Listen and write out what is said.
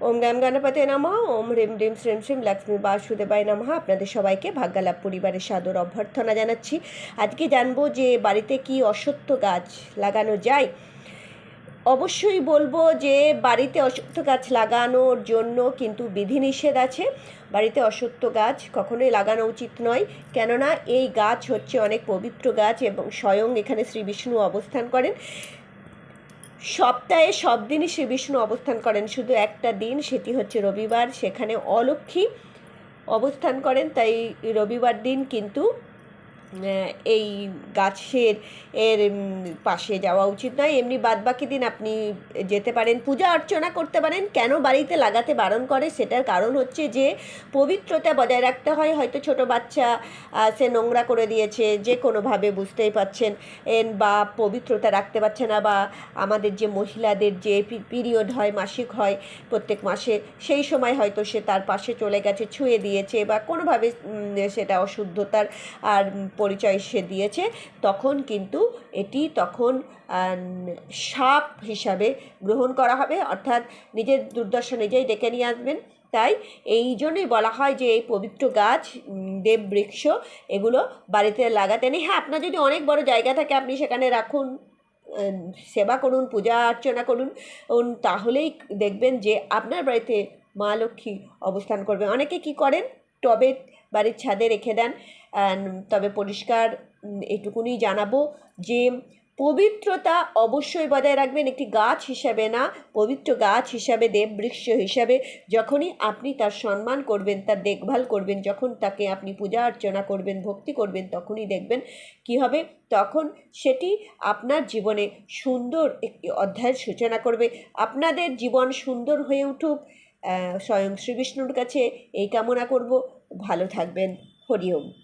ওম গাম গণপতে নমঃ। ওম হ্রিম ডিম শ্রীম শ্রীম লক্ষ্মী বাসুদেবায় নমঃ। আপনাদের সবাইকে ভাগ্যালাভ পরিবারের সাদর অভ্যর্থনা জানাচ্ছি। আজকে জানব যে বাড়িতে কি অসত্য গাছ লাগানো যায়। অবশ্যই বলব যে বাড়িতে অসত্য গাছ লাগানোর জন্য কিন্তু বিধিনিষেধ আছে। বাড়িতে অসত্য গাছ কখনোই লাগানো উচিত নয়। কেননা এই গাছ হচ্ছে অনেক পবিত্র গাছ এবং স্বয়ং এখানে শ্রী বিষ্ণু অবস্থান করেন। সপ্তাহে সব দিনই শ্রী বিষ্ণু অবস্থান করেন। শুধু একটা দিন, সেটি হচ্ছে রবিবার। সেখানে অলক্ষী অবস্থান করেন, তাই রবিবার দিন কিন্তু এই গাছের, এর পাশে যাওয়া উচিত নয়। এমনি বাদবাকি দিন আপনি যেতে পারেন, পূজা অর্চনা করতে পারেন। কেন বাড়িতে লাগাতে বারণ করে? সেটার কারণ হচ্ছে যে, পবিত্রতা বজায় রাখতে হয়। হয়তো ছোট বাচ্চা সে নোংরা করে দিয়েছে, যে কোনোভাবে বুঝতেই পাচ্ছেন। বা পবিত্রতা রাখতে পারছে না, বা আমাদের যে মহিলাদের যে পিরিয়ড হয়, মাসিক হয়, প্রত্যেক মাসে, সেই সময় হয়তো সে তার পাশে চলে গেছে, ছুঁয়ে দিয়েছে, বা কোনোভাবে সেটা অশুদ্ধতার আর পরিচয় সে দিয়েছে তখন কিন্তু এটি তখন সাপ হিসাবে গ্রহণ করা হবে। অর্থাৎ নিজের দুর্দশা নিজেই ডেকে নিয়ে আসবেন। তাই এই জন্যই বলা হয় যে এই পবিত্র গাছ উম, দেব বৃক্ষ এগুলো বাড়িতে লাগাতে নেই। হ্যাঁ আপনার যদি অনেক বড় জায়গা থাকে আপনি সেখানে রাখুন সেবা করুন পূজা অর্চনা করুন তাহলেই দেখবেন যে আপনার বাড়িতে মা লক্ষ্মী অবস্থান করবে। অনেকে কি করেন? টবে বাড়ির ছাদে রেখে দেন। তবে পরিষ্কার এটুকুনি জানাব যে, পবিত্রতা অবশ্যই বজায় রাখবেন একটি গাছ হিসাবে না, পবিত্র গাছ হিসাবে দেববৃক্ষ হিসাবে, যখনই আপনি তার সম্মান করবেন, তার দেখভাল করবেন, যখন তাকে আপনি পূজা অর্চনা করবেন, ভক্তি করবেন, তখনই দেখবেন কি হবে। তখন সেটি আপনার জীবনে সুন্দর একটি অধ্যায়ের সূচনা করবে। আপনাদের জীবন সুন্দর হয়ে উঠুক। স্বয়ং শ্রীবিষ্ণুর কাছে এই কামনা করব। ভালো থাকবেন। হরি ওম।